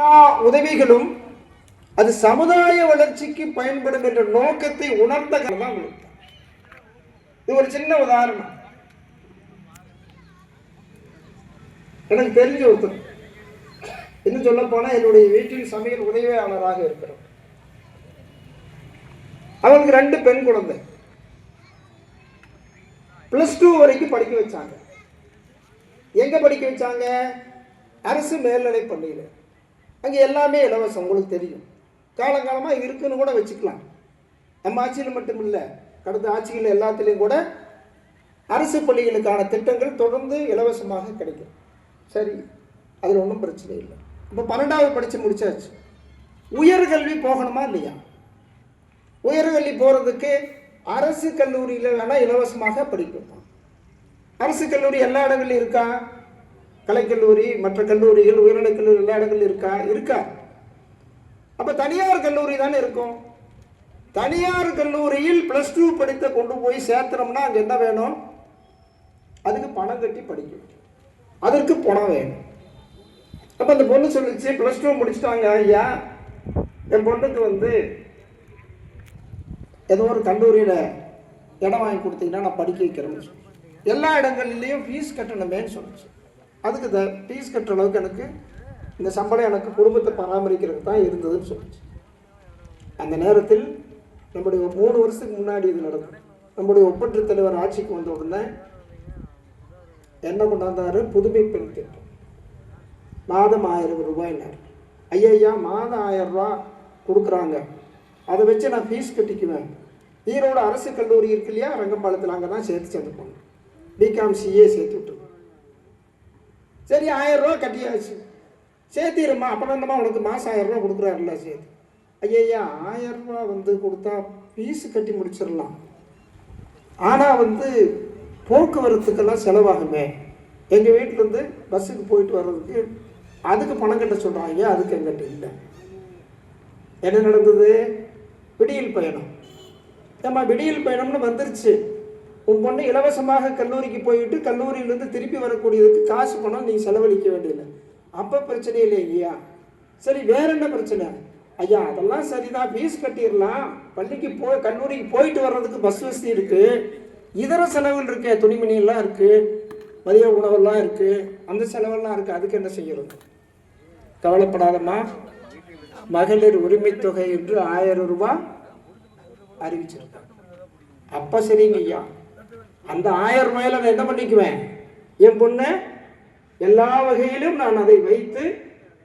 எல்லா உதவிகளும் அது சமுதாய வளர்ச்சிக்கு பயன்படும் என்ற நோக்கத்தை உணர்ந்த காலம் உங்களுக்கு இது ஒரு சின்ன உதாரணம். எனக்கு தெரிஞ்ச ஒருத்தர். இன்னும் சொல்ல போனா என்னுடைய வீட்டில் சமையல் உதவியாளராக இருக்கிறோம் அவங்களுக்கு ரெண்டு பெண் குழந்தை. பிளஸ் டூ வரைக்கும் படிக்க வச்சாங்க. எங்க படிக்க வச்சாங்க? அரசு மேல்நிலை பள்ளியில். அங்கே எல்லாமே இலவசம் உங்களுக்கு தெரியும். காலங்காலமாக இருக்குன்னு கூட வச்சுக்கலாம். நம்ம ஆட்சியில் மட்டும் இல்லை கடந்த ஆட்சிகள் எல்லாத்துலேயும் கூட அரசு பள்ளிகளுக்கான திட்டங்கள் தொடர்ந்து இலவசமாக கிடைக்கும். சரி அதில் ஒன்றும் பிரச்சனை இல்லை. இப்போ பன்னெண்டாவது படித்து முடிச்சாச்சு. உயர்கல்வி போகணுமா இல்லையா? உயர்கல்வி போகிறதுக்கு அரசு கல்லூரியில் வேணால் இலவசமாக படிக்கலாம் அரசு கல்லூரி எல்லா இடங்கள்லையும் இருக்கா? கலைக்கல்லூரி மற்ற கல்லூரிகள் உயர்நிலைக் கல்லூரி எல்லா இடங்கள் இருக்கா? இருக்கா. அப்போ தனியார் கல்லூரி தானே இருக்கும். தனியார் கல்லூரியில் ப்ளஸ் டூ படித்த கொண்டு போய் சேர்த்துறோம்னா அங்கே என்ன வேணும்? அதுக்கு பணம் கட்டி படிக்கணும் அதற்கு பணம் வேணும். அப்போ அந்த பொண்ணு சொல்லிச்சு ப்ளஸ் டூ முடிச்சிட்டாங்க ஐயா. என் பொண்ணுக்கு வந்து ஏதோ ஒரு கல்லூரியில் இடம் வாங்கி கொடுத்தீங்கன்னா நான் படிக்க வைக்கிறேன்னு சொல்லி. எல்லா இடங்கள்லையும் ஃபீஸ் கட்டணுமேன்னு சொல்லிச்சு. அதுக்கு இந்த ஃபீஸ் கட்டுற அளவுக்கு எனக்கு இந்த சம்பளம் எனக்கு குடும்பத்தை பராமரிக்கிறதுக்கு தான் இருந்ததுன்னு சொல்லிச்சு. அந்த நேரத்தில் நம்முடைய மூணு வருஷத்துக்கு முன்னாடி இது நடந்தது. நம்முடைய ஒப்பற்ற தலைவர் ஆட்சிக்கு வந்த உடனே என்ன கொண்டாந்தார்? புதுமை பெண் திட்டம். மாதம் ஆயிரம் ரூபாய்னார் ஐயா மாதம் ஆயிரம் ரூபா கொடுக்குறாங்க. அதை வச்சு நான் ஃபீஸ் கட்டிக்குவேன். ஈரோடு அரசு கல்லூரி இருக்கு இல்லையா? ரங்கம்பாளத்தில் அங்கே தான் சேர்த்து சேர்ந்து போனேன் பிகாம் சிஏ சேர்த்து விட்டுருக்கேன் சரி ஆயிரம் ரூபா கட்டியாச்சு. சேர்த்திடுமா. அப்புறம் என்னம்மா உனக்கு மாதம் ஆயிரம் ரூபா கொடுக்குறாருல்ல சேர்த்து. ஐயா ஆயிரம் ரூபா வந்து கொடுத்தா ஃபீஸு கட்டி முடிச்சிடலாம். ஆனால் வந்து போக்குவரத்துக்கெல்லாம் செலவாகுமே. எங்கள் வீட்டிலேருந்து பஸ்ஸுக்கு போயிட்டு வர்றதுக்கு அதுக்கு பணம் கட்ட சொல்கிறாங்க அதுக்கு எங்கிட்ட இல்லை? என்ன நடந்தது? விடியல் பயணம். ஏம்மா விடியல் பயணம்னு வந்துருச்சு. உன் பொண்ணு இலவசமாக கல்லூரிக்கு போயிட்டு கல்லூரியிலேருந்து திருப்பி வரக்கூடியதுக்கு காசு பணம் நீ செலவழிக்க வேண்டியதில்லை. அப்போ பிரச்சனை இல்லை ஐயா சரி வேற என்ன பிரச்சனை? ஐயா அதெல்லாம் சரிதான். ஃபீஸ் கட்டிடலாம். பள்ளிக்கு போய் கல்லூரிக்கு போயிட்டு வர்றதுக்கு பஸ் வசதி இருக்குது இதர செலவுகள் இருக்கே துணிமணியெல்லாம் இருக்குது மதிய உணவெல்லாம் இருக்குது அந்த செலவெல்லாம் இருக்குது அதுக்கு என்ன செய்யறது? கவலைப்படாதம்மா. மகளிர் உரிமை தொகை என்று ஆயிரம் ரூபாய் அறிவிச்சிருக்காங்க. அப்போ சரிங்க ஐயா. அந்த ஆயிரம் ரூபாயில நான் என்ன பண்ணிக்குவேன்? என் பொண்ணு எல்லா வகையிலும் நான் அதை வைத்து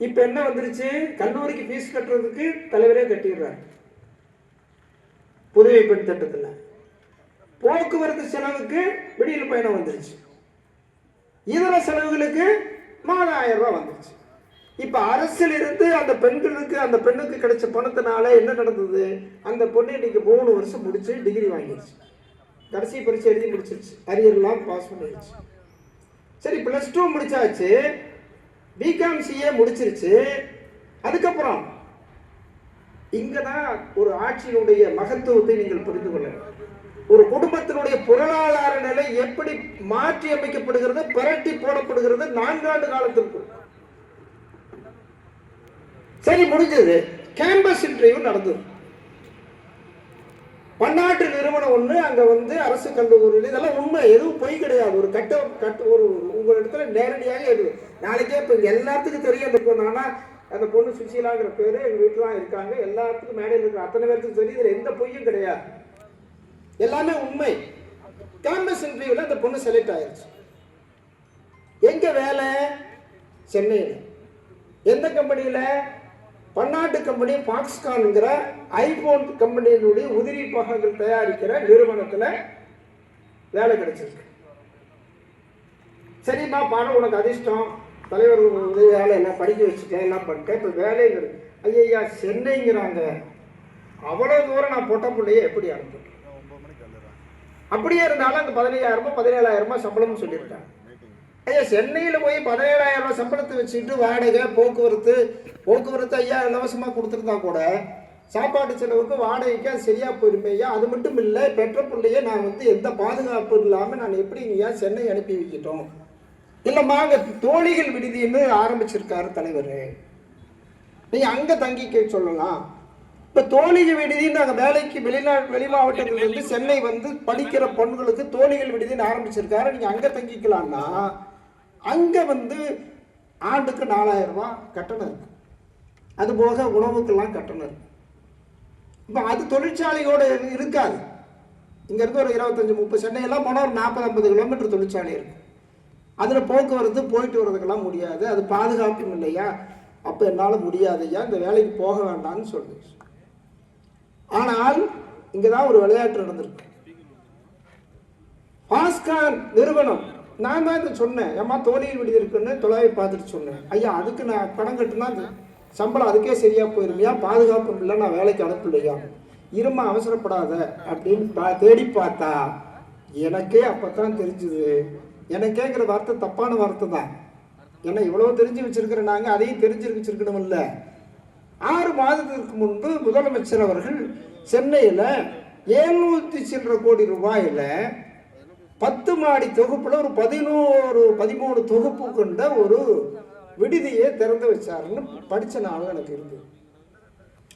இப்போ என்ன வந்துருச்சு? கல்லூரிக்கு ஃபீஸ் கட்டுறதுக்கு தலைவரே கட்டிடுறாரு. புதுவை பெண் திட்டத்தில். போக்குவரத்து செலவுக்கு விடியல் பயணம் வந்துருச்சு. இதர செலவுகளுக்கு மாதம் ஆயிரம் ரூபாய் வந்துருச்சு. இப்போ அரசில் இருந்து அந்த பெண்களுக்கு அந்த பெண்ணுக்கு கிடைச்ச பணத்தினால என்ன நடந்தது? அந்த பொண்ணு இன்னைக்கு மூணு வருஷம் முடிச்சு டிகிரி வாங்கிடுச்சு. கடைசி பரீட்சை எழுதி முடிச்சிருச்சு. அரியர்லாம் பாஸ் பண்ணிடுச்சு. சரி ப்ளஸ் டூ முடிச்சாச்சு. பிகாம் சிஏ முடிச்சிருச்சு. அதுக்கப்புறம் இங்கே தான் ஒரு ஆட்சியினுடைய மகத்துவத்தை நீங்கள் புரிந்து கொள்ள ஒரு குடும்பத்தினுடைய பொருளாதார நிலை எப்படி மாற்றி அமைக்கப்படுகிறது பிரட்டி போடப்படுகிறது நான்காண்டு காலத்திற்கு. சரி முடிஞ்சது. கேம்பஸ் இன்டர்வியூ நடந்தது. பன்னாட்டு நிறுவனம் ஒன்று அங்கே வந்து அரசு கல்லூரியில் இதெல்லாம் உண்மை. எதுவும் பொய் கிடையாது. ஒரு கட்ட கட்டு ஒரு உங்கள் இடத்துல நேரடியாக எது நாளைக்கே இப்போ இங்கே எல்லாத்துக்கும் தெரியும். அந்த பொண்ணு ஆனால் அந்த பொண்ணு சுசீலாங்கிற பேர் எங்கள் வீட்டிலாம் இருக்காங்க. எல்லாத்துக்கும் மேடையில் இருக்கிற அத்தனை பேருக்கு தெரியும். இதில் எந்த பொய்யும் கிடையாது. எல்லாமே உண்மை. கேம்பஸ் இன்டர்வியூவில் அந்த பொண்ணு செலக்ட் ஆயிடுச்சு எங்கே வேலை? சென்னையில். எந்த கம்பெனியில் பன்னாட்டு கம்பெனி பாக்ஸ்கான்ங்கிற ஐபோன் கம்பெனியினுடைய உதிரி பாகங்கள் தயாரிக்கிற நிறுவனத்தில் வேலை கிடைச்சிருக்கு. சரிம்மா பாடம் உனக்கு அதிர்ஷ்டம். தலைவர் உதவியால் என்ன? படிக்க வச்சுட்டேன். என்ன பண்ணிட்டேன்? இப்போ வேலைங்கிறது ஐயா சென்னைங்கிறாங்க. அவ்வளோ தூரம் நான் பொட்ட பிள்ளைய எப்படி அனுப்புறேன் அப்படியே இருந்தாலும் அந்த பதினையாயிரமோ பதினேழாயிரமோ சம்பளம்னு சொல்லியிருக்காங்க. ஐயா சென்னையில் போய் பதினேழாயிரம் ரூபாய் சம்பளத்தை வச்சுட்டு வாடகை போக்குவரத்து போக்குவரத்து ஐயா இலவசமாக கொடுத்துருந்தா கூட சாப்பாட்டு செலவுக்கு வாடகைக்கு அது சரியாக போயிருமே ஐயா. அது மட்டும் இல்லை பெற்ற பிள்ளைய நான் வந்து எந்த பாதுகாப்பு இல்லாமல் நான் எப்படி ஐயா சென்னை அனுப்பி வைக்கிட்டோம்? இல்லைம்மா அங்கே தோழிகள் விடுதின்னு ஆரம்பிச்சிருக்காரு தலைவர். நீங்கள் அங்கே தங்கிக்க சொல்லலாம். இப்போ தோழிகள் விடுதின்னு நாங்கள் வேலைக்கு வெளிநாட்டு வெளி மாவட்டங்கள்லேருந்து சென்னை வந்து படிக்கிற பொண்ணுங்களுக்கு தோழிகள் விடுதின்னு ஆரம்பிச்சிருக்காரு. நீங்கள் அங்கே தங்கிக்கலாம்னா அங்கே வந்து ஆண்டுக்கு நாலாயிரம் ரூபா கட்டணம் இருக்கு. அது போக உணவுக்கெல்லாம் கட்டணம் இருக்கு. இப்போ அது தொழிற்சாலையோட இருக்காது. இங்கேருந்து ஒரு இருபத்தஞ்சி முப்பது சென்னையெல்லாம் போனால் ஒரு நாற்பது ஐம்பது கிலோமீட்டர் தொழிற்சாலை இருக்கு. அதில் போக்குவரத்து போயிட்டு வர்றதுக்கெல்லாம் முடியாது. அது பாதுகாப்பும் இல்லையா? அப்போ என்னால் முடியாதையா இந்த வேலைக்கு போக வேண்டாம்னு சொல்லுது. ஆனால் இங்கே தான் ஒரு விளையாட்டு நடந்திருக்கு. பாஸ்கான் நிறுவனம் நான் தான் இதை சொன்னேன். ஏம்மா தோணியில் விடுதி இருக்குன்னு தொலைவை பார்த்துட்டு சொன்னேன். ஐயா அதுக்கு நான் பணம் கட்டுனா சம்பளம் அதுக்கே சரியாக போயிருமையா பாதுகாப்பு இல்லை நான் வேலைக்கு அனுப்பலையா? இருமா அவசரப்படாத அப்படின்னு பா தேடி பார்த்தா எனக்கே அப்பதான் தெரிஞ்சுது. எனக்கேங்கிற வார்த்தை தப்பான வார்த்தை தான். ஏன்னா இவ்வளோ தெரிஞ்சு வச்சுருக்கிற நாங்கள் அதையும் தெரிஞ்சு வச்சிருக்கணும் இல்லை ஆறு மாதத்திற்கு முன்பு முதலமைச்சர் அவர்கள் சென்னையில் ஏழ்நூற்றி சில்லற கோடி ரூபாயில் பத்து மாடி தொகுப்பில் ஒரு பதினோரு பதிமூணு தொகுப்பு கொண்ட ஒரு விடுதியை திறந்து வச்சாருன்னு படித்த நாளும் எனக்கு இருக்கு.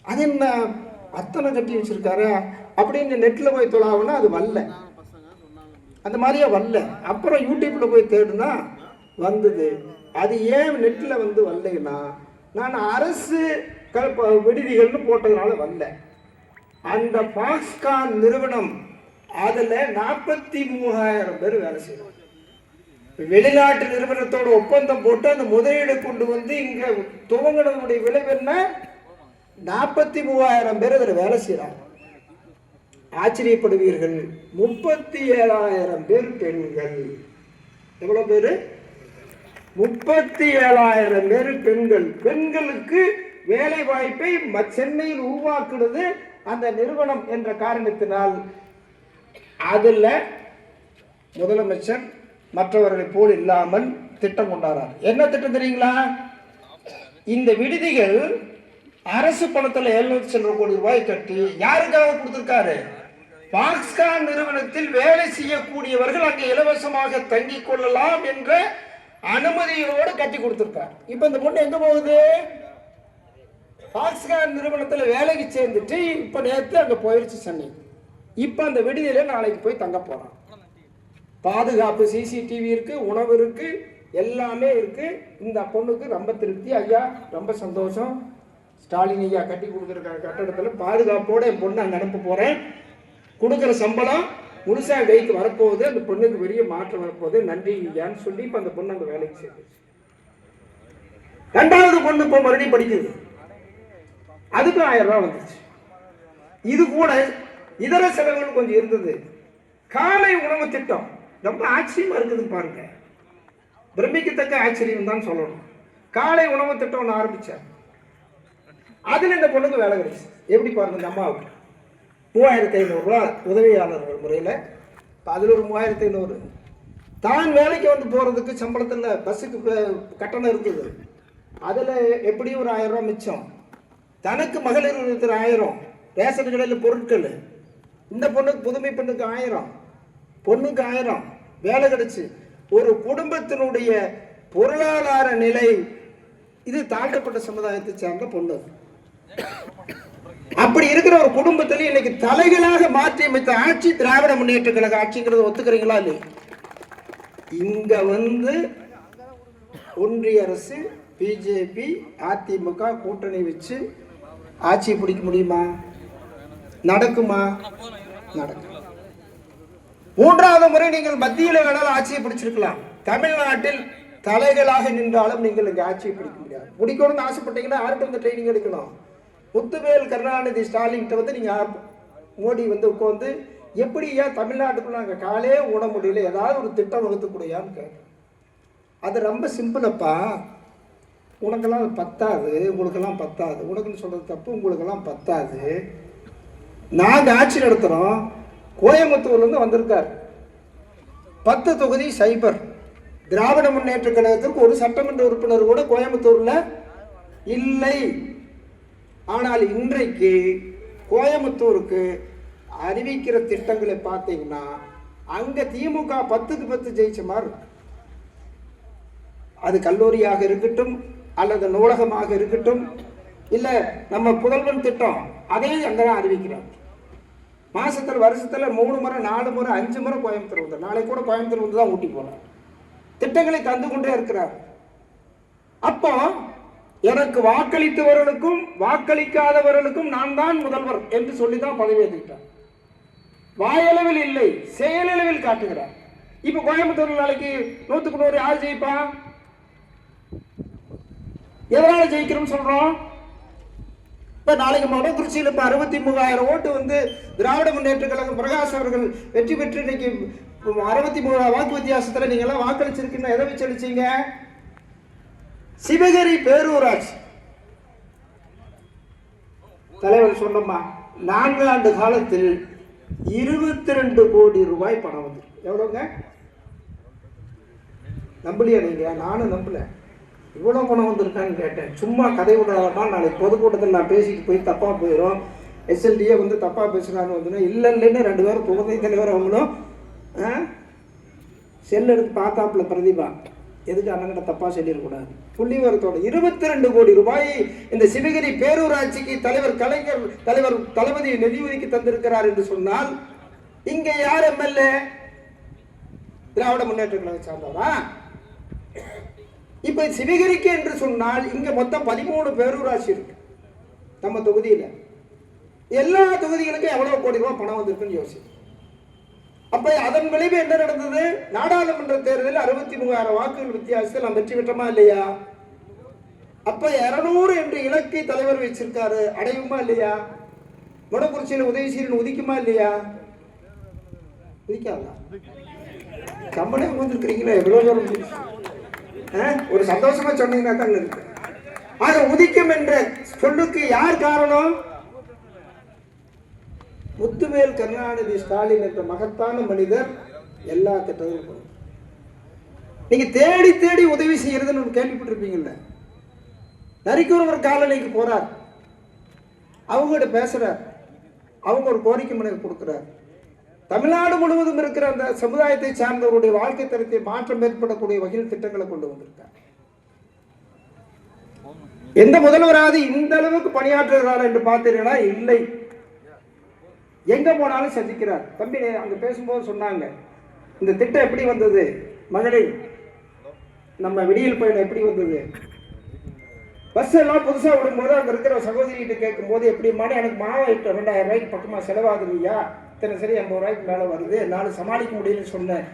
அது என்ன? அத்தனை கட்டி வச்சிருக்காரு? அப்படின்னு நெட்டில் போய் தொழாவுன்னா அது வரல. அந்த மாதிரியே வரல. அப்புறம் யூடியூப்பில் போய் தேடுனா வந்தது. அது ஏன் நெட்டில் வந்து வரலைன்னா நான் அரசு க- விடுதிகள்னு போட்டதுனால வரல. அந்த பாக்ஸ்கான் நிறுவனம் அதுல நாற்பத்தி மூவாயிரம் பேர் வேலை செய்யறாங்க. வெளிநாட்டு நிறுவனத்தோட ஒப்பந்தம் போட்டு அந்த முதலீடு கொண்டு வந்து இங்க துவங்கினதுடைய விளைவு என்ன? நாற்பத்தி மூவாயிரம் பேர் அதில் வேலை செய்யறாங்க. ஆச்சரியப்படுவீர்கள். முப்பத்தி ஏழாயிரம் பேர் பெண்கள். எவ்வளவு பேர்? முப்பத்தி ஏழாயிரம் பேர் பெண்கள். பெண்களுக்கு வேலை வாய்ப்பை ம- சென்னையில் உருவாக்குறது அந்த நிறுவனம் என்ற காரணத்தினால் அதில் முதலமைச்சர் மற்றவர்களை போல் இல்லாமல் திட்டம் கொண்டாடுறார் என்ன திட்டம் தெரியுங்களா? இந்த விடுதிகள் அரசு பணத்தில் எழுநூத்தி சென்ற கோடி ரூபாய் கட்டி யாருக்காக கொடுத்திருக்காரு? பாக்ஸ்கான் நிறுவனத்தில் வேலை செய்யக்கூடியவர்கள் அங்கே இலவசமாக தங்கிக் கொள்ளலாம் என்ற அனுமதியோடு கட்டி கொடுத்திருக்கார். இப்ப இந்த பொண்ணு எங்க போகுது? பாக்ஸ்கான் நிறுவனத்தில் வேலைக்கு சேர்ந்துட்டு இப்ப நேற்று அங்க போயிருச்சு சென்னை. இப்போ அந்த விடுதியில நாளைக்கு போய் தங்க போகிறான் பாதுகாப்பு சிசிடிவி இருக்குது உணவு இருக்குது எல்லாமே இருக்குது இந்த பொண்ணுக்கு ரொம்ப திருப்தி. ஐயா ரொம்ப சந்தோஷம். ஸ்டாலின் ஐயா கட்டி கொடுத்துருக்க கட்டடத்தில் பாதுகாப்போட என் பொண்ணு அங்கே அனுப்ப போகிறேன் கொடுக்குற சம்பளம் முழுசாக கைக்கு வரப்போகுது. அந்த பொண்ணுக்கு பெரிய மாற்றம் வரப்போகுது. நன்றி ஐயான்னு சொல்லி இப்போ அந்த பொண்ணு அங்கே வேலைக்கு சேர்ந்துச்சு ரெண்டாவது பொண்ணு இப்போ மறுபடியும் படிக்குது. அதுக்கும் ஆயிரம் ரூபாய் வந்துச்சு இது கூட இதர செலவுகள் கொஞ்சம் இருந்தது. காலை உணவு திட்டம். ரொம்ப ஆச்சரியமா இருக்குது பாருங்க. பிரமிக்கத்தக்க ஆச்சரியம் தான் சொல்லணும். காலை உணவு திட்டம் ஒன்று ஆரம்பித்தேன் அதில் இந்த பொண்ணுக்கு வேலை கிடைச்சு. எப்படி பாருங்க இந்த அம்மாவுக்கு. மூவாயிரத்தி ஐநூறுரூவா உதவியாளர்கள் முறையில். இப்போ அதில் ஒரு மூவாயிரத்தி ஐநூறு. தான் வேலைக்கு வந்து போகிறதுக்கு சம்பளத்தில் பஸ்ஸுக்கு கட்டணம் இருக்குது அதில் எப்படியும் ஒரு ஆயிரம் ரூபா மிச்சம். தனக்கு மகளிர் ஆயிரம். ரேஷன் கடையில் பொருட்கள். இந்த பொண்ணுக்கு புதுமை பெண்ணுக்கு ஆயிரம். பொண்ணுக்கு ஆயிரம். வேலை கிடைச்சு. ஒரு குடும்பத்தினுடைய பொருளாதார நிலை இது தாழ்த்தப்பட்ட சமுதாயத்தை சேர்ந்த பொண்ணு. அப்படி இருக்கிற ஒரு குடும்பத்தில் இன்னைக்கு தலைகளாக மாற்றி அமைத்த ஆட்சி திராவிட முன்னேற்ற கழக ஆட்சிங்கிறத ஒத்துக்கிறீங்களா இல்லையா? இங்க வந்து ஒன்றிய அரசு பிஜேபி அதிமுக கூட்டணி வச்சு ஆட்சி பிடிக்க முடியுமா? நடக்குமா? நடக்கும். மூன்றாவது முறை நீங்கள் மத்தியில் வேணாலும் ஆட்சியை பிடிச்சிருக்கலாம். தமிழ்நாட்டில் தலைகளாக நின்றாலும் நீங்கள் இங்கே ஆட்சியை பிடிக்க முடியாது. பிடிக்கணும்னு ஆசைப்பட்டீங்கன்னா யார்கிட்ட வந்து ட்ரைனிங் எடுக்கணும் முத்துவேல் கருணாநிதி ஸ்டாலின்கிட்ட வந்து நீங்கள் மோடி வந்து உட்காந்து எப்படி ஏன் தமிழ்நாட்டுக்குள்ள நாங்கள் காலே ஓட முடியல ஏதாவது ஒரு திட்டம் வகுத்து கொடுயான்னு கேட்டேன். அது ரொம்ப சிம்பிளப்பா உனக்கெல்லாம் பத்தாது உங்களுக்கெல்லாம் பத்தாது. உனக்குன்னு சொல்கிறது தப்பு உங்களுக்கெல்லாம் பத்தாது. நாங்கள் ஆட்சி நடத்துகிறோம் கோயம்புத்தூர்லேருந்து வந்திருக்கார். பத்து தொகுதி சைபர். திராவிட முன்னேற்ற கழகத்திற்கு ஒரு சட்டமன்ற உறுப்பினர் கூட கோயம்புத்தூரில் இல்லை. ஆனால் இன்றைக்கு கோயம்புத்தூருக்கு அறிவிக்கிற திட்டங்களை பார்த்தீங்கன்னா அங்கே திமுக பத்துக்கு பத்து ஜெயிச்ச மாதிரி அது கல்லூரியாக இருக்கட்டும் அல்லது நூலகமாக இருக்கட்டும் இல்லை நம்ம புதல்வன் திட்டம் அதையும் அங்கே தான் அறிவிக்கிறார் மாசத்துல வருஷத்துல மூணு முறை நாலு முறை அஞ்சு முறை கோயம்புத்தூர் வந்து நாளைக்கு கூட கோயம்புத்தூர் வந்து தான் ஊட்டி போறார் திட்டங்களை தந்து கொண்டே இருக்கிறார். அப்போ எனக்கு வாக்களித்தவர்களுக்கும் வாக்களிக்காதவர்களுக்கும் நான் தான் முதல்வர் என்று சொல்லி தான் பதவியேற்றுக்கிட்டார் வாயளவில் இல்லை செயலளவில் காட்டுகிறார். இப்ப கோயம்புத்தூர் நாளைக்கு நூத்துக்கு நூறு யார் ஜெயிப்பா? எதனால ஜெயிக்கிறோம்னு சொல்றோம்? இப்ப நாளைக்கு மொடக்குறிச்சியில் இப்ப அறுபத்தி மூவாயிரம் ஓட்டு வந்து திராவிட முன்னேற்ற கழகம் பிரகாஷ் அவர்கள் வெற்றி பெற்று இன்னைக்கு அறுபத்தி மூணாயிரம் வாக்கு வித்தியாசத்துல நீங்க எல்லாம் வாக்களிச்சிருக்கீங்க எதை வச்சு அளிச்சீங்க சிவகிரி பேரூராட்சி. தலைவர் சொன்னம்மா நான்காண்டு காலத்தில் இருபத்தி ரெண்டு கோடி ரூபாய் பணம் வந்து எவ்வளோங்க நம்பலையா நீங்க? நானும் நம்பலை. இவ்வளோ பணம் வந்திருக்கான்னு கேட்டேன். சும்மா கதை விடாதமா நாளைக்கு பொதுக்கூட்டத்தில் நான் பேசிட்டு போய் தப்பாக போயிடும் எஸ்எல்டியே வந்து தப்பாக பேசுகிறான்னு வந்துன்னா இல்லை இல்லைன்னு ரெண்டு பேரும் துணை தலைவர் அவங்களும் செல் எடுத்து பார்த்தாப்புல பிரதீபா. எதுக்கு அண்ணங்கிட்ட தப்பாக சொல்லிடக்கூடாது? புள்ளிவரத்தோட இருபத்தி ரெண்டு கோடி ரூபாய் இந்த சிவகிரி பேரூராட்சிக்கு தலைவர் கலைஞர் தலைவர் தளபதி நிதி ஒதுக்கி தந்திருக்கிறார் என்று சொன்னால் இங்கே யார் எம்எல்ஏ? திராவிட முன்னேற்ற கழகம் சார்ந்தவரா? இப்ப சிவகிரிக்கு என்று சொன்னால் இங்க மொத்தம் பதிமூணு பேரூராட்சி இருக்கு. நம்ம தொகுதியில. எல்லா தொகுதிகளுக்கும் எவ்வளவு கோடி ரூபாய் பணம் வந்திருக்குன்னு யோசி அப்ப அதன் விளைவு என்ன நடந்தது? நாடாளுமன்ற தேர்தலில் அறுபத்தி மூவாயிரம் வாக்குகள் வித்தியாசத்தில் நாம் வெற்றி பெற்றோமா இல்லையா? அப்ப இருநூறு என்று இலக்கை தலைவர் வச்சிருக்காரு. அடையுமா இல்லையா? மொடக்குறிச்சியில் உதவிசீரன் உதிக்குமா இல்லையா? உதிக்காதா? கம்பனே வந்திருக்கிறீங்களா எவ்வளவு தூரம் ஒரு சந்தோஷமா சொன்னீங்கன்னா தான் இருக்கு. ஆக உதிக்கும் என்ற சொல்லுக்கு யார் காரணம்? முத்துவேல் கருணாநிதி ஸ்டாலின் என்ற மகத்தான மனிதர் எல்லா திட்டங்களும் நீங்க தேடி தேடி உதவி செய்யறதுன்னு ஒன்று கேள்விப்பட்டிருப்பீங்கல்ல. ஒரு காலநிலைக்கு போறார். அவங்ககிட்ட பேசுறார். அவங்க ஒரு கோரிக்கை மனைவி கொடுக்குறார். தமிழ்நாடு முழுவதும் இருக்கிற அந்த சமுதாயத்தை சார்ந்தவருடைய வாழ்க்கை தரத்தை மாற்றம் ஏற்படக்கூடிய வகையில் திட்டங்களை கொண்டு வந்திருக்கார். எந்த முதல்வராவது இந்த அளவுக்கு பணியாற்றுகிறார் என்று பார்த்தீர்களா? இல்லை. எங்க போனாலும் சந்திக்கிறார். தம்பி அங்க பேசும்போது சொன்னாங்க இந்த திட்டம் எப்படி வந்தது? மகளிர் நம்ம விடியல் பயணம் எப்படி வந்தது? பஸ் எல்லாம் புதுசா விடும்போது அங்க இருக்கிற சகோதரிகிட்ட கேட்கும்போது எப்படிமான எனக்கு மாதம் ரெண்டாயிரம் ரூபாய்க்கு பக்கமா செலவாகுது இத்தனை சரி ஐம்பது ரூபாய்க்கு மேலே வருது. என்னால் சமாளிக்க முடியலன்னு சொன்னேன்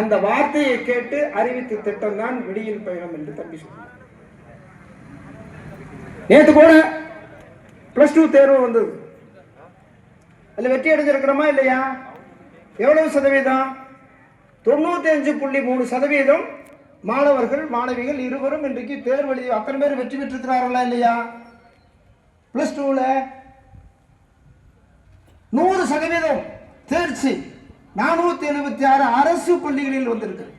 அந்த வார்த்தையை கேட்டு அறிவித்த திட்டம் தான் விடியல் பயணம் என்று தம்பி சொன்னார். நேற்று கூட பிளஸ் டூ தேர்வு வந்தது. அதில் வெற்றி அடைஞ்சிருக்கிறோமா இல்லையா? எவ்வளவு சதவீதம்? தொண்ணூத்தி அஞ்சு புள்ளி மூணு சதவீதம் மாணவர்கள் மாணவிகள் இருவரும் இன்றைக்கு தேர்வு எழுதி அத்தனை பேர் வெற்றி பெற்றிருக்கிறார்களா இல்லையா? பிளஸ் டூவில் நூறு சதவீதம். தேர்ச்சி. நானூத்தி எழுபத்தி ஆறு அரசு பள்ளிகளில் வந்திருக்கு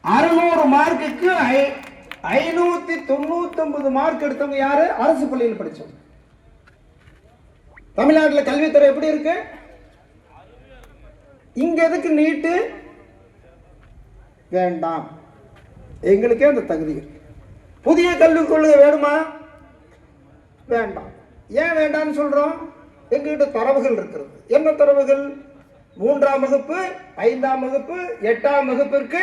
அறுநூறு மார்க்குக்கு ஐ- ஐநூத்தி தொண்ணூத்தி ஒன்பது மார்க் எடுத்தவங்க யாரு? அரசு பள்ளியில் படிச்சவங்க. தமிழ்நாட்டில் கல்வித்துறை எப்படி இருக்கு? இங்க எதுக்கு நீட்டு வேண்டாம். எங்களுக்கே அந்த தகுதி புதிய கல்விக் கொள்கை வேணுமா? வேண்டாம். ஏன் வேண்டாம்னு சொல்றோம்? எங்ககிட்ட தரவுகள் இருக்கிறது. என்ன தரவுகள்? மூன்றாம் வகுப்பு ஐந்தாம் வகுப்பு எட்டாம் வகுப்பிற்கு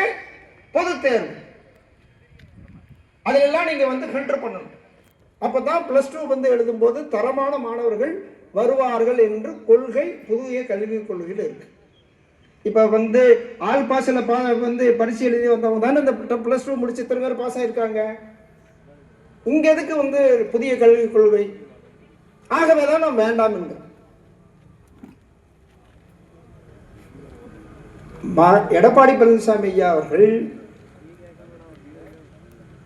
பொதுத் தேர்வு. அதையெல்லாம் நீங்க வந்து ஃபில்டர் பண்ணணும். அப்பதான் பிளஸ் டூ வந்து எழுதும்போது தரமான மாணவர்கள் வருவார்கள் என்று கொள்கை புதிய கல்விக் கொள்கையில் இருக்கு. இப்போ வந்து ஆள் பாஸில் பா வந்து பரிசு எழுதி வந்தவங்க தானே இந்த ப்ளஸ் டூ முடிச்சு இத்தனை பேர் பாஸ் ஆயிருக்காங்க. இங்க எதுக்கு வந்து புதிய கல்விக் கொள்கை? ஆகவே தான் நாம் வேண்டாம் என்கிறோம் எடப்பாடி பழனிசாமி ஐயா அவர்கள்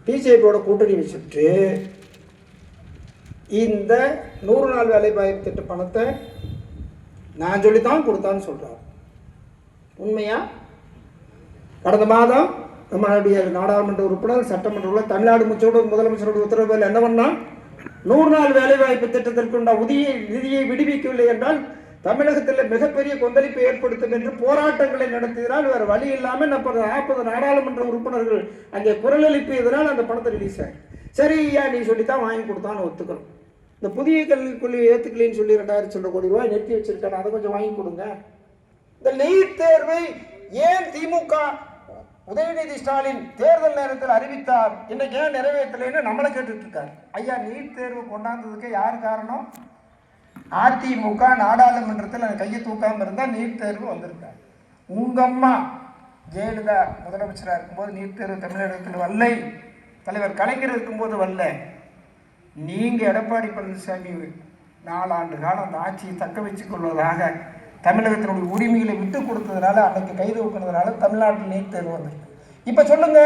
பிஜேபியோட கூட்டணி வச்சுட்டு இந்த நூறு நாள் வேலை வாய்ப்பு திட்ட பணத்தை நான் சொல்லித்தான் கொடுத்தான்னு சொல்கிறார் உண்மையா? கடந்த மாதம் நம்மளுடைய நாடாளுமன்ற உறுப்பினர் சட்டமன்ற தமிழ்நாடு முச்சோடு முதலமைச்சரோட உத்தரவில் என்ன பண்ணால் நூறு நாள் வேலைவாய்ப்பு திட்டத்திற்குண்ட உதிய நிதியை விடுவிக்கவில்லை என்றால் தமிழகத்தில் மிகப்பெரிய கொந்தளிப்பை ஏற்படுத்தும் என்று போராட்டங்களை நடத்தியதால் வேறு வழி இல்லாமல் நம்ம நாற்பது நாடாளுமன்ற உறுப்பினர்கள் அங்கே குரல் எழுப்பியதனால் அந்த பணத்தை ரிலீஸ் ஆகி சரி ஐயா நீ சொல்லித்தான் வாங்கி கொடுத்தான்னு ஒத்துக்கணும் இந்த புதிய கல்விக் கொள்கை ஏற்றுக்கலின்னு சொல்லி ரெண்டாயிரத்தி சொல்ற கோடி ரூபாய் நிறுத்தி வச்சிருக்காரு அதை கொஞ்சம் வாங்கி கொடுங்க. இந்த நீட் தேர்வை ஏன் திமுக உதயநிதி ஸ்டாலின் தேர்தல் நேரத்தில் அறிவித்தார். இன்னைக்கு ஏன் நிறைவேற்றலைன்னு நம்மளை கேட்டுட்டு இருக்காரு ஐயா நீட் தேர்வு கொண்டாந்ததுக்கு யார் காரணம்? அதிமுக நாடாளுமன்றத்தில் அந்த கையை தூக்காமல் இருந்தால் நீட் தேர்வு வந்திருக்காரு. உங்கம்மா ஜெயலலிதா முதலமைச்சராக இருக்கும்போது நீட் தேர்வு தமிழகத்தில் வரலை. தலைவர் கலைஞர் இருக்கும்போது வரல. நீங்கள் எடப்பாடி பழனிசாமி நாலாண்டு காலம் அந்த ஆட்சியை தக்க வச்சு கொள்வதாக தமிழகத்தினுடைய உரிமைகளை விட்டு கொடுத்ததுனால அன்னைக்கு கைது வைக்கிறதுனால தமிழ்நாட்டில் நீட் தேர்வு வந்திருக்கு இப்போ சொல்லுங்க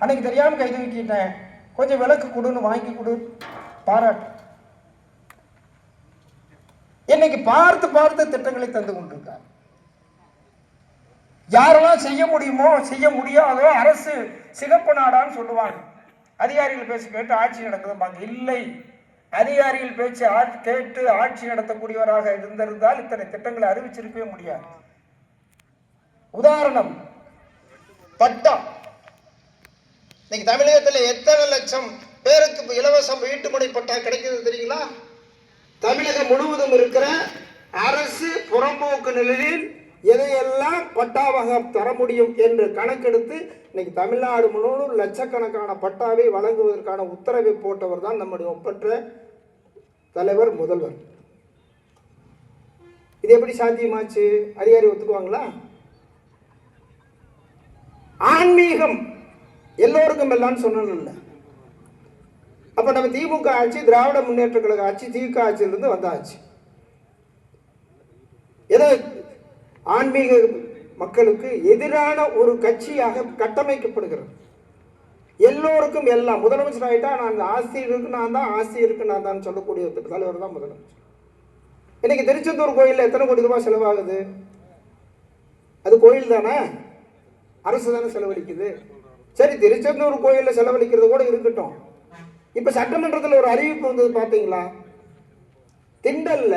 அன்னைக்கு தெரியாமல் கைது வைக்கிட்டேன் கொஞ்சம் விளக்கு கொடுன்னு வாங்கி கொடு பாராட்டு. இன்னைக்கு பார்த்து பார்த்து திட்டங்களை தந்து கொண்டிருக்கார். யாரெல்லாம் செய்ய முடியுமோ செய்ய முடியாதோ அரசு சிகப்பு நாடான்னு சொல்லுவாங்க. அதிகாரிகள் பேசி கேட்டு ஆட்சி நடக்குதும்பாங்க. இல்லை. அதிகாரிகள் பேச்சு ஆட்சி கேட்டு ஆட்சி நடத்தக்கூடியவராக இருந்திருந்தால் இத்தனை திட்டங்களை அறிவிச்சிருக்கவே முடியாது. உதாரணம் பட்டா. இன்னைக்கு தமிழகத்தில் எத்தனை லட்சம் பேருக்கு இப்ப இலவசம் வீட்டுமனை பட்டா கிடைக்கிறது தெரியுங்களா? தமிழகம் முழுவதும் இருக்கிற அரசு புறம்போக்கு நிலையில் எதையெல்லாம் பட்டாவாக தர முடியும் என்று கணக்கெடுத்து இன்னைக்கு தமிழ்நாடு முழுவதும் லட்சக்கணக்கான பட்டாவை வழங்குவதற்கான உத்தரவை போட்டவர் தான் நம்முடைய ஒப்பற்ற தலைவர் முதல்வர். இது எப்படி சாத்தியமாச்சு? அதிகாரி ஒத்துக்குவாங்களா? ஆன்மீகம் எல்லோருக்கும் எல்லாம் சொன்னதில்ல அப்ப நம்ம திமுக ஆட்சி திராவிட முன்னேற்ற கழக ஆட்சி திமுக ஆட்சியிலிருந்து வந்த ஆட்சி ஏதோ ஆன்மீக மக்களுக்கு எதிரான ஒரு கட்சியாக கட்டமைக்கப்படுகிறது. எல்லோருக்கும் எல்லாம். முதலமைச்சர் ஆகிட்டா நான் ஆஸ்தி இருக்கு நான் தான் ஆஸ்தி இருக்கு நான் தான் சொல்லக்கூடிய ஒரு தலைவர் தான் முதலமைச்சர். இன்னைக்கு திருச்செந்தூர் கோயிலில் எத்தனை கோடி ரூபாய் செலவாகுது? அது கோயில் தானே? அரசு தானே செலவழிக்குது. சரி திருச்செந்தூர் கோயிலில் செலவழிக்கிறது கூட இருக்கட்டும். இப்போ சட்டமன்றத்தில் ஒரு அறிவிப்பு வந்தது பார்த்தீங்களா திண்டல்ல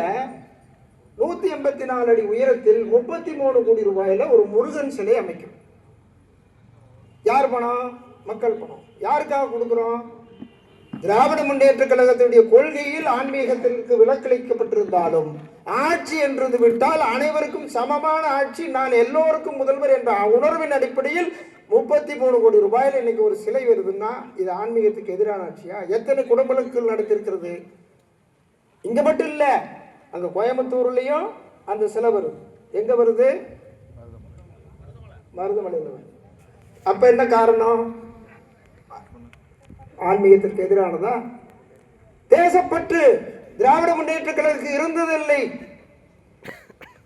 நூற்றி எண்பத்தி நாலு அடி உயரத்தில் முப்பத்தி மூணு கோடி ரூபாயில ஒரு முருகன் சிலை அமைக்கும் யார் பணம்? மக்கள் பணம். யாருக்காக கொடுக்குறோம்? திராவிட முன்னேற்ற கழகத்தினுடைய கொள்கையில் ஆன்மீகத்திற்கு விலக்களிக்கப்பட்டிருந்தாலும் ஆட்சி என்றது விட்டால் அனைவருக்கும் சமமான ஆட்சி நான் எல்லோருக்கும் முதல்வர் என்ற உணர்வின் அடிப்படையில் முப்பத்தி மூணு கோடி ரூபாயில் இன்னைக்கு ஒரு சிலை வருதுன்னா இது ஆன்மீகத்துக்கு எதிரான ஆட்சியா? எத்தனை குடும்பங்கள் நடத்திருக்கிறது? இங்க மட்டும் இல்ல அங்க கோயம்புத்தூர்லயும் அந்த சிலை வருது. எங்க வருது? மருதமலையில் அப்ப என்ன காரணம்? ஆன்மீகத்திற்கு எதிரானதா? தேசப்பற்று திராவிட முன்னேற்ற கழகத்துக்கு இருந்ததில்லை.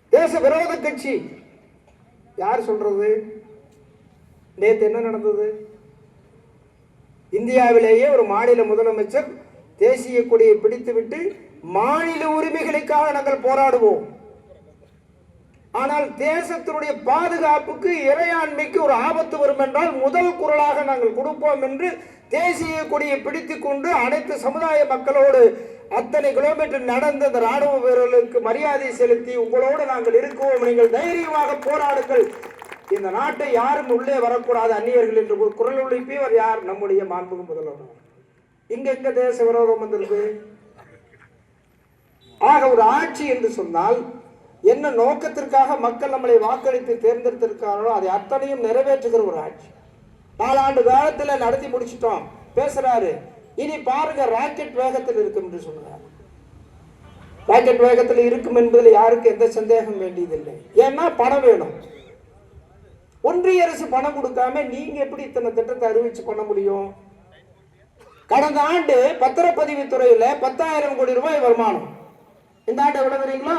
தேச விரோத கட்சி. யார் சொல்றது? நேற்று என்ன நடந்தது? இந்தியாவிலேயே ஒரு மாநில முதலமைச்சர் தேசிய கொடியை பிடித்துவிட்டு மாநில உரிமைகளுக்காக நாங்கள் போராடுவோம். ஆனால் தேசத்தினுடைய பாதுகாப்புக்கு இறையாண்மைக்கு ஒரு ஆபத்து வரும் என்றால் முதல் குரலாக நாங்கள் கொடுப்போம் என்று தேசிய கொடியை பிடித்து கொண்டு அனைத்து சமுதாய மக்களோடு அத்தனை கிலோமீட்டர் நடந்த அந்த ராணுவ வீரர்களுக்கு மரியாதை செலுத்தி உங்களோடு நாங்கள் இருக்குவோம். நீங்கள் தைரியமாக போராடுங்கள். இந்த நாட்டை யாரும் உள்ளே வரக்கூடாது அந்நியர்கள் என்று ஒரு குரல் ஒழிப்பியவர் யார்? நம்முடைய மாண்புக்கு முதல்வர். இங்க எங்க தேச விரோதம் வந்திருக்கு? ஆக ஒரு ஆட்சி என்று சொன்னால் என்ன நோக்கத்திற்காக மக்கள் நம்மளை வாக்களித்து தேர்ந்தெடுத்திருக்காங்களோ அதை அத்தனையும் நிறைவேற்றுகிற ஒரு ஆட்சி. நாலாண்டு காலத்தில் நடத்தி முடிச்சிட்டோம். பேசுறாரு. இனி பாருங்க ராக்கெட் வேகத்தில் இருக்கும் என்று சொல்றாரு. ராக்கெட் வேகத்தில் இருக்கும் என்பதில் யாருக்கு எந்த சந்தேகம் வேண்டியதில்லை. ஏன்னா பணம் வேணும். ஒன்றிய அரசு பணம் கொடுக்காம நீங்க எப்படி இத்தனை திட்டத்தை அறிவிச்சு பண்ண முடியும்? கடந்த ஆண்டு பத்திரப்பதிவு துறையில பத்தாயிரம் கோடி ரூபாய் வருமானம். இந்த ஆண்டு எவ்வளவு தெரியுங்களா?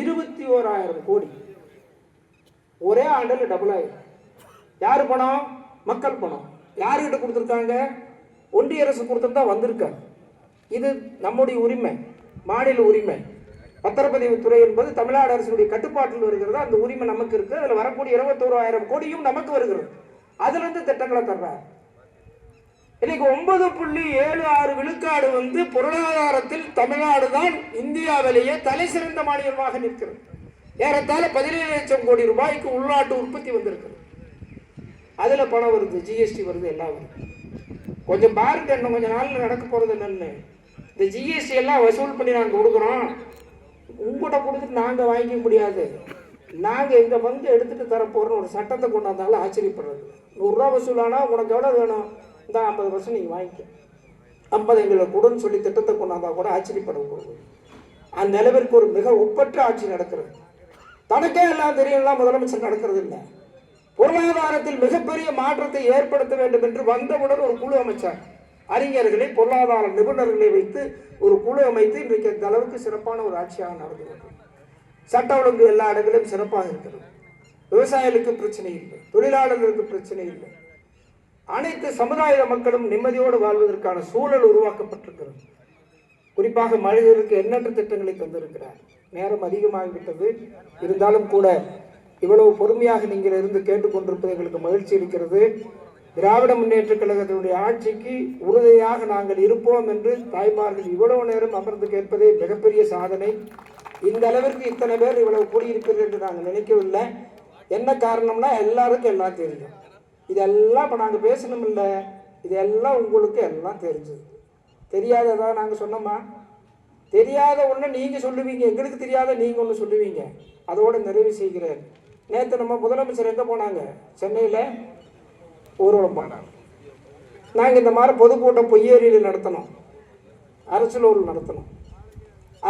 இருபத்தி ஓராயிரம் கோடி. ஒரே ஆண்டில் டபுள் ஆயிரம். யார் பணம்? மக்கள் பணம். யாருக்கிட்ட கொடுத்துருக்காங்க? ஒன்றிய அரசு கொடுத்துட்டு தான் வந்திருக்காங்க இது நம்முடைய உரிமை மாநில உரிமை. பத்திரப்பதிவு துறை என்பது தமிழ்நாடு அரசுடைய கட்டுப்பாட்டில் வருகிறது. அந்த உரிமை நமக்கு இருக்குது அதில் வரக்கூடிய இருபத்தோராயிரம் கோடியும் நமக்கு வருகிறது. அதுலேருந்து திட்டங்களை தர்றாரு. இன்னைக்கு ஒன்பது புள்ளி ஏழு ஆறு விழுக்காடு வந்து பொருளாதாரத்தில் தமிழ்நாடு தான் இந்தியாவிலேயே தலை சிறந்த மாநிலமாக நிற்கிறது. ஏறத்தாழ பதினேழு லட்சம் கோடி ரூபாய்க்கு உள்நாட்டு உற்பத்தி வந்திருக்கிறது. அதுல பணம் வருது ஜிஎஸ்டி வருது எல்லாம் வருது. கொஞ்சம் பாருங்க இன்னும் கொஞ்சம் நாள்ல நடக்க போறது என்னன்னு. இந்த ஜிஎஸ்டி எல்லாம் வசூல் பண்ணி நாங்கள் கொடுக்குறோம். உங்கள்கிட்ட கொடுத்துட்டு நாங்கள் வாங்கிக்க முடியாது. நாங்கள் இங்கே பங்கு எடுத்துட்டு தர ஒரு சட்டத்தை கொண்டு வந்தாலும் ஆச்சரியப்படுறது. நூறுரூவா வசூலானா உனக்கு எவ்வளோ வேணும்? இந்த ஐம்பது பர்சன்ட் நீங்கள் வாங்கிக்க. ஐம்பது எங்களுக்கு கொடுன்னு சொல்லி திட்டத்தை கொண்டாந்தால் கூட ஆச்சரியப்படக்கூடாது அந்த நிலவிற்கு ஒரு மிக ஒப்பற்ற ஆட்சி நடக்கிறது. தனக்கே எல்லாம் தெரியும்லாம் முதலமைச்சர் நடக்கிறது இல்லை பொருளாதாரத்தில் மிகப்பெரிய மாற்றத்தை ஏற்படுத்த வேண்டும் என்று வந்தவுடன் ஒரு குழு அமைச்சார். அறிஞர்களை பொருளாதார நிபுணர்களை வைத்து ஒரு குழு அமைத்து இன்றைக்கு அந்த அளவுக்கு சிறப்பான ஒரு ஆட்சியாக நடந்துகிறது சட்ட ஒழுங்கு எல்லா இடங்களிலும் சிறப்பாக இருக்கிறது. விவசாயிகளுக்கு பிரச்சனை இல்லை தொழிலாளர்களுக்கு பிரச்சனை இல்லை. அனைத்து சமுதாய மக்களும் நிம்மதியோடு வாழ்வதற்கான சூழல் உருவாக்கப்பட்டிருக்கிறது. குறிப்பாக மனிதருக்கு எண்ணற்ற திட்டங்களை தந்திருக்கிறார். நேரம் அதிகமாகிவிட்டது. இருந்தாலும் கூட இவ்வளவு பொறுமையாக நீங்கள் இருந்து கேட்டுக்கொண்டிருப்பது எங்களுக்கு மகிழ்ச்சி இருக்கிறது திராவிட முன்னேற்ற கழகத்தினுடைய ஆட்சிக்கு உறுதியாக நாங்கள் இருப்போம் என்று தாய்மார்கள் இவ்வளவு நேரம் அமர்ந்து கேட்பதே மிகப்பெரிய சாதனை. இந்த அளவிற்கு இத்தனை பேர் இவ்வளவு கூடியிருக்கிறது என்று நாங்கள் நினைக்கவில்லை. என்ன காரணம்னா எல்லாருக்கும் எல்லாம் தெரியும். இதெல்லாம் இப்போ நாங்கள் பேசணும் இல்லை இதெல்லாம் உங்களுக்கு எல்லாம் தெரிஞ்சது. தெரியாததா நாங்கள் சொன்னோமா? தெரியாத ஒன்று நீங்கள் சொல்லுவீங்க. எங்களுக்கு தெரியாத நீங்கள் ஒன்று சொல்லுவீங்க. அதோடு நிறைவு செய்கிறேன். நேற்று நம்ம முதலமைச்சர் எங்கே போனாங்க? சென்னையில் ஊர்வலம் போனாங்க. நாங்கள் இந்த மாதிரி பொதுக்கூட்டம் பொய்யேரியில் நடத்தணும். அரசலூரில் நடத்தணும்.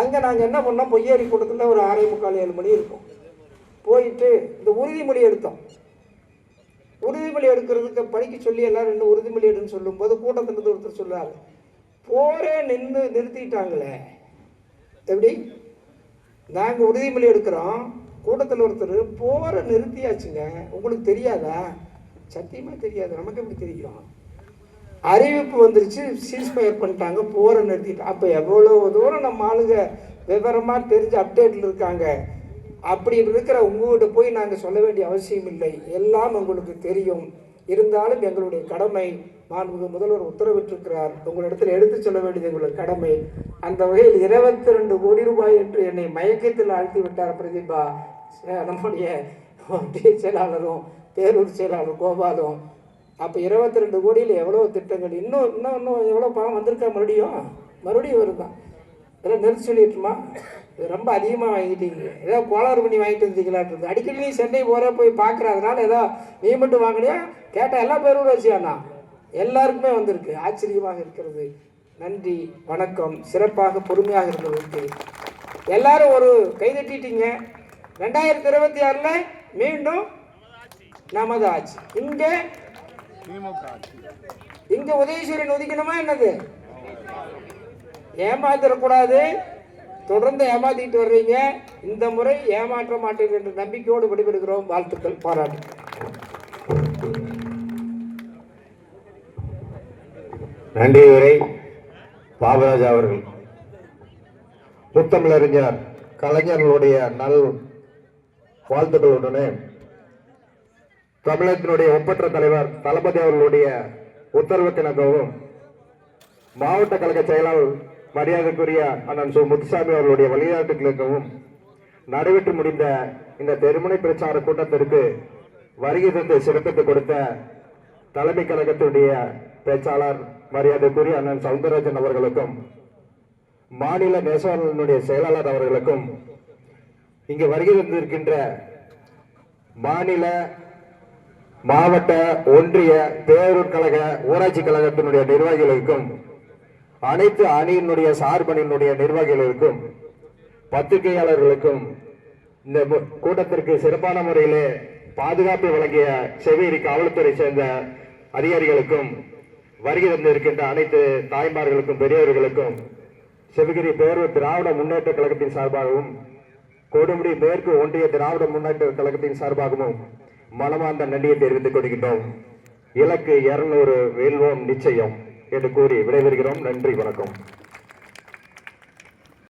அங்கே நாங்கள் என்ன பண்ணோம்? பொய்யேரி கூட்டத்தில் ஒரு ஆறே முக்கால் ஏழு மணி இருக்கும். போயிட்டு இந்த உறுதிமொழி எடுத்தோம். உறுதிமொழி எடுக்கிறதுக்கு படிக்க சொல்லி எல்லாரும் இன்னும் உறுதிமொழி எடுன்னு சொல்லும்போது கூட்டத்திலிருந்து ஒருத்தர் சொல்கிறார் போரே நின்று நிறுத்திட்டாங்களே. எப்படி? நாங்கள் உறுதிமொழி எடுக்கிறோம். கூட்டத்தில் ஒருத்தர் போரை நிறுத்தியாச்சுங்க. உங்களுக்கு தெரியாதா? சத்தியமாக தெரியாது. நமக்கு எப்படி தெரியும்? அறிவிப்பு வந்துருச்சு. சீஸ்ஃபயர் பண்ணிட்டாங்க. போரை நிறுத்திட்டு அப்போ எவ்வளோ தூரம் நம்ம ஆளுங்க விவரமாக தெரிஞ்சு அப்டேட்டில் இருக்காங்க? அப்படி இருக்கிற உங்கள்கிட்ட போய் நாங்கள் சொல்ல வேண்டிய அவசியம் இல்லை. எல்லாம் உங்களுக்கு தெரியும். இருந்தாலும் எங்களுடைய கடமை மாண்புமிகு முதல்வர் உத்தரவிட்டிருக்கிறார். உங்களிடத்தில் எடுத்துச் சொல்ல வேண்டியது எங்களுடைய கடமை. அந்த வகையில் இருபத்தி ரெண்டு கோடி ரூபாய் என்று என்னை மயக்கத்தில் ஆழ்த்தி விட்டார் பிரதீபா நம்முடைய ஒன்றிய செயலாளரும் பேரூர் செயலாளர் கோபாலும். அப்போ இருபத்தி ரெண்டு கோடியில் எவ்வளோ திட்டங்கள்? இன்னும் இன்னும் இன்னும் எவ்வளோ பணம் வந்திருக்கா? மறுபடியும் மறுபடியும் வருதான் இதெல்லாம் நிறுத்தி சொல்லிட்டுமா ரொம்ப அதிகமாக வாங்கிட்டீங்க. ஏதோ கோளாறு பண்ணி வாங்கிட்டு இருந்தீங்களாட்டு அடிக்கடி நீ சென்னை போகிற போய் பார்க்குற அதனால ஏதோ நீ மட்டும் வாங்கினியா? கேட்டால் எல்லா பேரும் வச்சியாண்ணா எல்லாருக்குமே வந்திருக்கு. ஆச்சரியமாக இருக்கிறது. நன்றி வணக்கம். சிறப்பாக பொறுமையாக இருந்ததற்கு எல்லாரும் ஒரு கைதட்டிட்டீங்க ரெண்டாயிரத்தி இருபத்தி ஆறில் மீண்டும் நமது ஆட்சி இங்கே இங்கே உதயசூரியன் ஒதுக்கணுமா என்னது? ஏமாத்திடக்கூடாது தொடர்ந்து ஏமாத்திட்டு வர்றீங்க. இந்த முறை ஏமாற்ற மாட்டீர்கள் என்ற நம்பிக்கையோடு விடைபெறுகிறோம். வாழ்த்துக்கள் பாராட்டு. நன்றி உரை பாபராஜா அவர்கள். முத்தமிழறிஞர் கலைஞர்களுடைய நல் வாழ்த்துக்களுடனே தமிழகத்தினுடைய ஒப்பற்ற தலைவர் தளபதி அவர்களுடைய உத்தரவுக்கிணக்கவும் மாவட்ட கழக செயலாளர் மரியாதைக்குரிய அண்ணன் சு. முத்துசாமி அவர்களுடைய வழிகாட்டுகளுக்கவும் நடைபெற்று முடிந்த இந்த தெருமுனை பிரச்சார கூட்டத்திற்கு வருகை தந்து சிறப்பித்து கொடுத்த தலைமை கழகத்துடைய பேச்சாளர் மரியாதைக்குரிய அண்ணன் சவுந்தரராஜன் அவர்களுக்கும் மாநில நேசவாளனுடைய செயலாளர் அவர்களுக்கும் இங்கு வருகை தந்திருக்கின்ற மாநில மாவட்ட ஒன்றிய பேரூர் கழக ஊராட்சி கழகத்தினுடைய நிர்வாகிகளுக்கும் அனைத்து அணியினுடைய சார்பணியினுடைய நிர்வாகிகளுக்கும் பத்திரிகையாளர்களுக்கும் இந்த கூட்டத்திற்கு சிறப்பான முறையிலே பாதுகாப்பு வழங்கிய செவேரி காவல்துறை சேர்ந்த அதிகாரிகளுக்கும் வருகை தந்திருக்கின்ற அனைத்து தாய்மார்களுக்கும் பெரியவர்களுக்கும் செவிகிரி பேரூர் திராவிட முன்னேற்ற கழகத்தின் சார்பாகவும் கொடுமுடி மேற்கு ஒன்றிய திராவிட முன்னேற்ற கழகத்தின் சார்பாகவும் மனமார்ந்த நன்றியை தெரிவித்துக் கொள்கின்றோம். இலக்கு இருநூறு வெல்வோம் நிச்சயம். என்று கூறி விடைபெறுகிறோம். நன்றி வணக்கம்.